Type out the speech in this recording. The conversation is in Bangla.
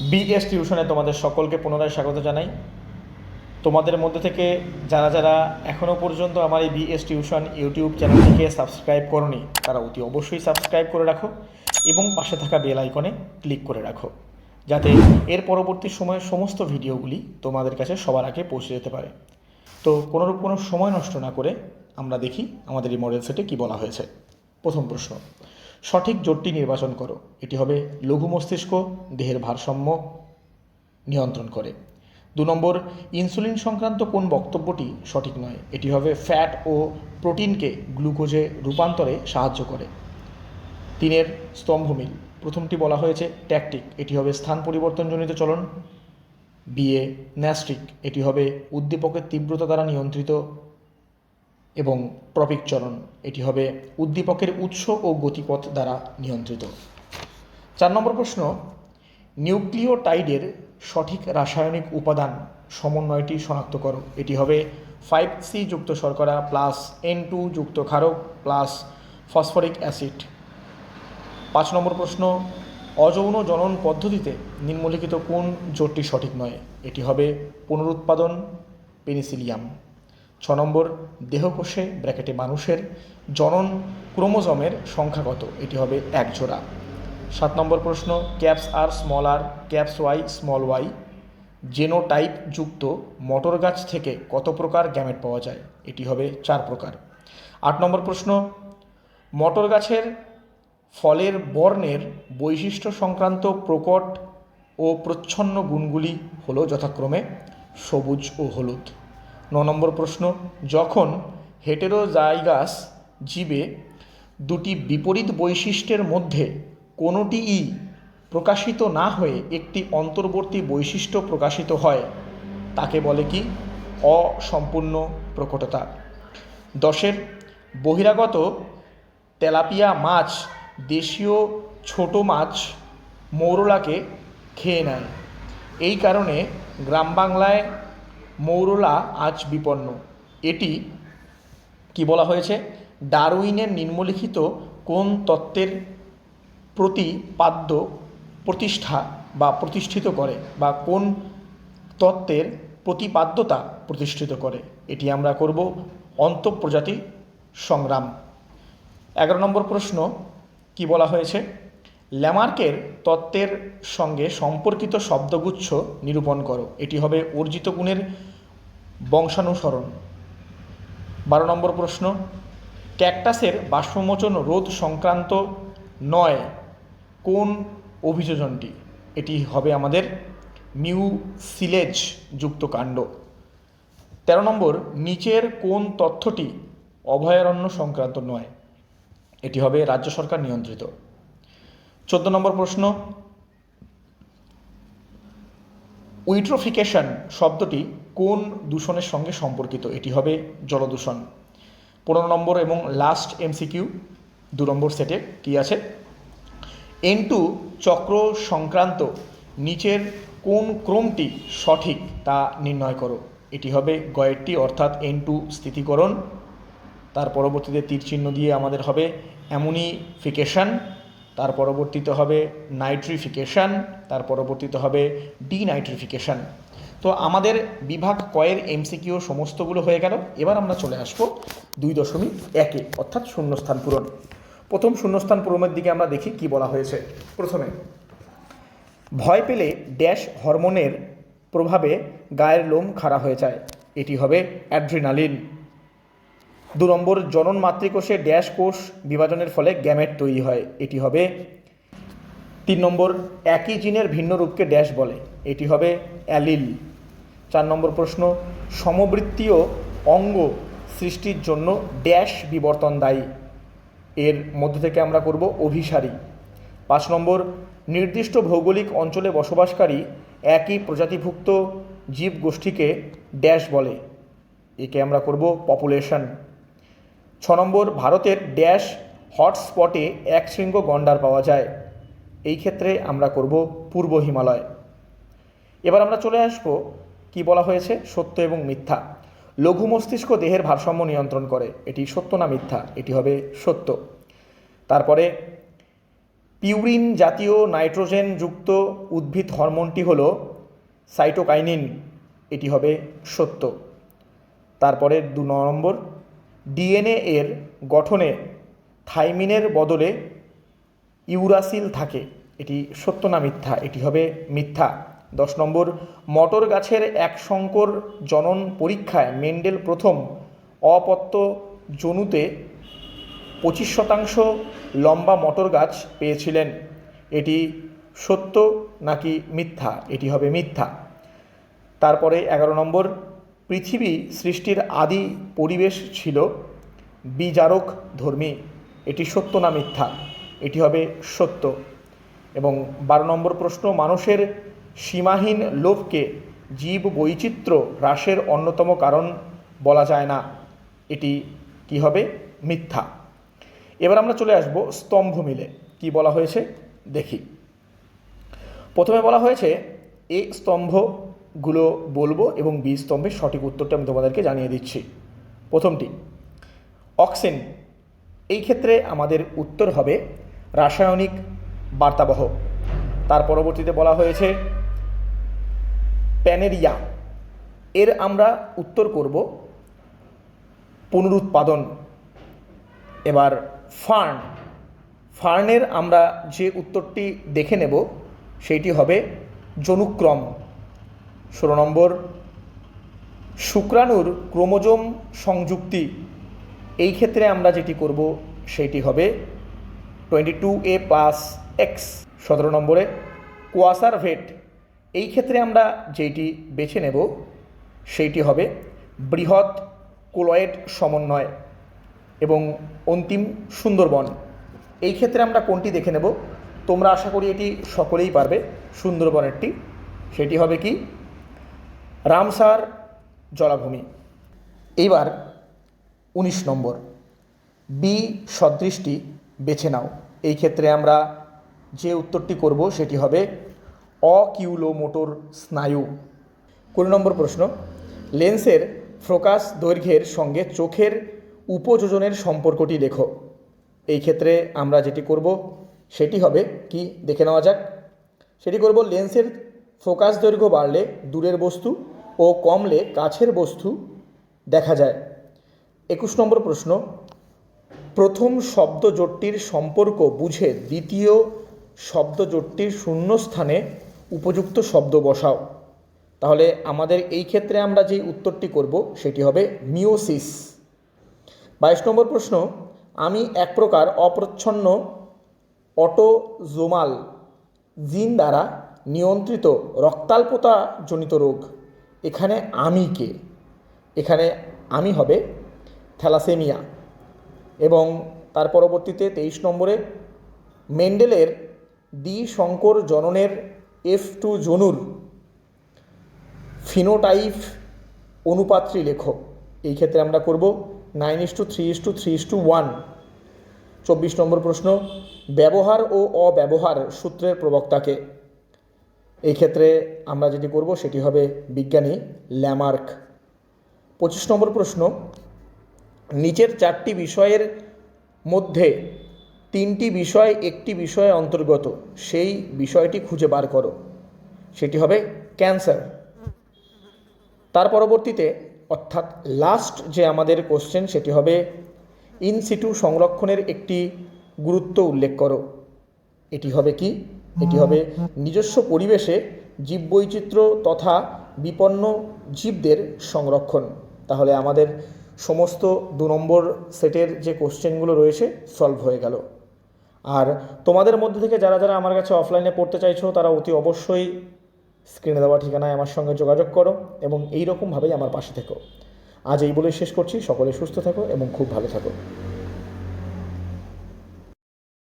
বিএস টিউশনে তোমাদের সকলকে পুনরায় স্বাগত জানাই। তোমাদের মধ্যে থেকে যারা যারা এখনও পর্যন্ত আমার এই বিএস টিউশন ইউটিউব চ্যানেলটিকে সাবস্ক্রাইব করনি, তারা অতি অবশ্যই সাবস্ক্রাইব করে রাখো এবং পাশে থাকা বেল আইকনে ক্লিক করে রাখো, যাতে এর পরবর্তী সময়ে সমস্ত ভিডিওগুলি তোমাদের কাছে সবার আগে পৌঁছে যেতে পারে। তো কোনোরূপ কোনো সময় নষ্ট না করে আমরা দেখি আমাদের এই মডেল সেটে কী বলা হয়েছে। প্রথম প্রশ্ন সঠিক জোটটি নির্বাচন করো। এটি হবে লঘু মস্তিষ্ক, দেহের ভারসাম্য নিয়ন্ত্রণ করে। দু নম্বর, ইনসুলিন সংক্রান্ত কোন বক্তব্যটি সঠিক নয়? এটি হবে ফ্যাট ও প্রোটিনকে গ্লুকোজে রূপান্তরে সাহায্য করে। তিনের, স্তম্ভমিল। প্রথমটি বলা হয়েছে ট্যাকটিক। এটি হবে স্থান পরিবর্তনজনিত চলন। বিয়ে ন্যাস্ট্রিক এটি হবে উদ্দীপকের তীব্রতা দ্বারা নিয়ন্ত্রিত এবং ট্রপিক চলন এটি হবে উদ্দীপকের উৎস ও গতিপথ দ্বারা নিয়ন্ত্রিত। চার নম্বর প্রশ্ন, নিউক্লিওটাইডের সঠিক রাসায়নিক উপাদান সমন্বয়টি শনাক্ত করো। এটি হবে ফাইভ সি যুক্ত শর্করা প্লাস এন টু যুক্ত ক্ষারক প্লাস ফসফরিক অ্যাসিড। পাঁচ নম্বর প্রশ্ন, অযৌন জনন পদ্ধতিতে নিম্নলিখিত কোন জোটটি সঠিক নয়? এটি হবে পুনরুৎপাদন, পেনিসিলিয়াম। ছ নম্বর দেহকোষে ব্র্যাকেটে মানুষের জনন ক্রোমোজমের সংখ্যা কত এটি হবে এক জোড়া। সাত নম্বর প্রশ্ন, caps R small R, caps Y, small Y genotype যুক্ত মটর গাছ থেকে কত প্রকার গ্যামেট পাওয়া যায়? এটি হবে চার প্রকার। আট নম্বর প্রশ্ন, মটর গাছের ফলের বর্ণের বৈশিষ্ট্য সংক্রান্ত প্রকট ও প্রচ্ছন্ন গুণগুলি হলো যথাক্রমে সবুজ ও হলুদ। ন নম্বর প্রশ্ন, যখন হেটেরোজাইগাস জীবে দুটি বিপরীত বৈশিষ্ট্যের মধ্যে কোনোটিই প্রকাশিত না হয়ে একটি অন্তর্বর্তী বৈশিষ্ট্য প্রকাশিত হয়, তাকে বলে কি? অসম্পূর্ণ প্রকটতা। দশের, বহিরাগত তেলাপিয়া মাছ দেশীয় ছোট মাছ মৌরলাকে খেয়ে নেয়। এই কারণে গ্রাম বাংলায় মৌরলা আজ বিপন্ন। এটি কি বলা হয়েছে? ডারউইনের নিম্নলিখিত কোন তত্ত্বের প্রতিপাদ্য প্রতিষ্ঠা বা প্রতিষ্ঠিত করে বা কোন তত্ত্বের প্রতিপাদ্যতা প্রতিষ্ঠিত করে? এটি আমরা করব অন্তঃপ্রজাতি সংগ্রাম। এগারো নম্বর প্রশ্ন, কি বলা হয়েছে? ল্যামার্কের তত্ত্বের সঙ্গে সম্পর্কিত শব্দগুচ্ছ নিরূপণ করো। এটি হবে অর্জিত গুণের বংশানুসরণ। বারো নম্বর প্রশ্ন, ক্যাকটাসের বাষ্পমোচন রোধ সংক্রান্ত নয় কোন অভিযোজনটি? এটি হবে আমাদের মিউসিলেজ যুক্ত কাণ্ড। তেরো নম্বর, নিচের কোন তথ্যটি অভয়ারণ্য সংক্রান্ত নয়? এটি হবে রাজ্য সরকার নিয়ন্ত্রিত। চোদ্দ নম্বর প্রশ্ন। উইট্রোফিকেশন শব্দটি কোন দূষণের সঙ্গে সম্পর্কিত? এটি হবে জলদূষণ। পনেরো নম্বর এবং লাস্ট এমসিকিউ দু নম্বর সেটে কি আছে? এন টু চক্র সংক্রান্ত নিচের কোন ক্রমটি সঠিক তা নির্ণয় করো। এটি হবে গয়েরটি, অর্থাৎ এন টু স্থিতিকরণ। তার পরবর্তীতে তীর চিহ্ন দিয়ে আমাদের হবে অ্যামোনিফিকেশন। তার পরবর্তীতে হবে নাইট্রিফিকেশন তার পরবর্তীতে হবে ডিনাইট্রিফিকেশন তো আমাদের বিভাগ কয়ের এমসিকিউ সমস্তগুলো হয়ে গেল। এবার আমরা চলে আসব দুই দশমিক একে, অর্থাৎ শূন্যস্থান পূরণ। প্রথম শূন্যস্থান পূরণের দিকে আমরা দেখি কি বলা হয়েছে। প্রথমে, ভয় পেলে ড্যাশ হরমোনের প্রভাবে গায়ের লোম খাড়া হয়ে যায়। এটি হবে অ্যাড্রিনালিন। দু নম্বর জনন মাতৃকোষে ড্যাশ কোষ বিভাজনের ফলে গ্যামেট তৈরি হয়। এটি হবে তিন নম্বর একই জিনের ভিন্ন রূপকে ড্যাশ বলে। এটি হবে অ্যালিল। চার নম্বর প্রশ্ন, সমবৃত্তীয় অঙ্গ সৃষ্টির জন্য ড্যাশ বিবর্তন দায়ী। এর মধ্যে থেকে আমরা করব অভিসারী। পাঁচ নম্বর, নির্দিষ্ট ভৌগোলিক অঞ্চলে বসবাসকারী একই প্রজাতিভুক্ত জীব গোষ্ঠীকে ড্যাশ বলে। একে আমরা করব পপুলেশন। ছ নম্বর, ভারতের ড্যাশ হটস্পটে এক শৃঙ্গ গন্ডার পাওয়া যায়। এই ক্ষেত্রে আমরা করব পূর্ব হিমালয়। এবার আমরা চলে আসব কি বলা হয়েছে, সত্য এবং মিথ্যা। লঘু মস্তিষ্ক দেহের ভারসাম্য নিয়ন্ত্রণ করে। এটি সত্য না মিথ্যা? এটি হবে সত্য। তারপরে, পিউরিন জাতীয় নাইট্রোজেন যুক্ত উদ্ভিদ হরমোনটি হল সাইটোকাইনিন। এটি হবে সত্য। তারপরে দু নম্বর ডিএনএ এর গঠনে থাইমিনের বদলে ইউরাসিল থাকে। এটি সত্য না মিথ্যা? এটি হবে মিথ্যা। দশ নম্বর, মটর গাছের এক সংকর জনন পরীক্ষায় মেন্ডেল প্রথম অপত্য জনুতে পঁচিশ শতাংশ লম্বা মটর গাছ পেয়েছিলেন। এটি সত্য নাকি মিথ্যা? এটি হবে মিথ্যা। তারপরে এগারো নম্বর পৃথিবী সৃষ্টির আদি পরিবেশ ছিল বিজারক ধর্মী। এটি সত্য না মিথ্যা? এটি হবে সত্য। এবং বারো নম্বর প্রশ্ন, মানুষের সীমাহীন লোভকে জীব বৈচিত্র্য হ্রাসের অন্যতম কারণ বলা যায় না। এটি কি হবে? মিথ্যা। এবার আমরা চলে আসব স্তম্ভ মিলে। কি বলা হয়েছে? দেখি। প্রথমে বলা হয়েছে, এ স্তম্ভগুলো বলব এবং বি স্তম্ভের সঠিক উত্তরটা আমি তোমাদেরকে জানিয়ে দিচ্ছি। প্রথমটি, অক্সিন। এই ক্ষেত্রে আমাদের উত্তর হবে রাসায়নিক বার্তাবহ। তার পরবর্তীতে বলা হয়েছে প্যানেরিয়া। এর আমরা উত্তর করব পুনরুৎপাদন। এবার ফার্ন। ফার্নের আমরা যে উত্তরটি দেখে নেব, সেইটি হবে জনুক্রম ষোলো নম্বর, শুক্রাণুর ক্রোমোজোম সংযুক্তি, এই ক্ষেত্রে আমরা যেটি করব সেটি হবে twenty two A plus X. সতেরো নম্বরে কোয়াসার ভেট এই ক্ষেত্রে আমরা যেটি বেছে নেব সেইটি হবে বৃহৎ কোলয়েড সমন্বয় এবং অন্তিম সুন্দরবন। এই ক্ষেত্রে আমরা কোনটি দেখে নেব? তোমরা আশা করি এটি সকলেই পারবে, সুন্দরবনেরটি। সেটি হবে কি? রামসার জলাভূমি। এইবার উনিশ নম্বর। বি সদৃশটি বেছে নাও। এই ক্ষেত্রে আমরা যে উত্তরটি করব সেটি হবে অকিউলো মোটর স্নায়ু। কুড়ি নম্বর প্রশ্ন। লেন্সের ফোকাস দৈর্ঘ্যের সঙ্গে চোখের উপযোজনের সম্পর্কটি লেখো। এই ক্ষেত্রে আমরা যেটি করব সেটি হবে কি? দেখে নেওয়া যাক। সেটি করব লেন্সের ফোকাস দৈর্ঘ্য বাড়লে দূরের বস্তু ও কমলে কাছের বস্তু দেখা যায়। একুশ নম্বর প্রশ্ন, প্রথম শব্দ জোটটির সম্পর্ক বুঝে দ্বিতীয় শব্দ জোটটির শূন্যস্থানে উপযুক্ত শব্দ বসাও। তাহলে আমাদের এই ক্ষেত্রে আমরা যেই উত্তরটি করব সেটি হবে মিওসিস। বাইশ নম্বর প্রশ্ন, আমি এক প্রকার অপ্রচ্ছন্ন অটোজোমাল জিন দ্বারা নিয়ন্ত্রিত রক্তাল্পতা জনিত রোগ। এখানে আমি কে? এখানে আমি হবে থ্যালাসেমিয়া। এবং তার পরবর্তীতে তেইশ নম্বরে মেন্ডেলের দ্বি শঙ্কর জননের এফ টু জনুর ফিনোটাইপ অনুপাত্রী লেখো। এই ক্ষেত্রে আমরা করব nine is to three is to three is to one. চব্বিশ নম্বর প্রশ্ন, ব্যবহার ও অব্যবহার সূত্রের প্রবক্তাকে। এই ক্ষেত্রে আমরা যেটি করব সেটি হবে বিজ্ঞানী ল্যামার্ক। পঁচিশ নম্বর প্রশ্ন, নিচের চারটি বিষয়ের মধ্যে তিনটি বিষয় একটি বিষয়ে অন্তর্গত, সেই বিষয়টি খুঁজে বার করো। সেটি হবে ক্যান্সার। তার পরবর্তীতে, অর্থাৎ লাস্ট যে আমাদের কোশ্চেন সেটি হবে ইন সিটু সংরক্ষণের একটি গুরুত্ব উল্লেখ করো। এটি হবে কি? এটি হবে নিজস্ব পরিবেশে জীববৈচিত্র্য তথা বিপন্ন জীবদের সংরক্ষণ। তাহলে আমাদের সমস্ত দু নম্বর সেটের যে কোশ্চেনগুলো রয়েছে সলভ হয়ে গেল। আর তোমাদের মধ্যে থেকে যারা যারা আমার কাছে অফলাইনে পড়তে চাইছো, তারা অতি অবশ্যই স্ক্রিনে দেওয়া ঠিকানায় আমার সঙ্গে যোগাযোগ করো এবং এই রকমভাবেই আমার পাশে থেকো। আজ এই বলে শেষ করছি। সকলে সুস্থ থাকো এবং খুব ভালো থাকো।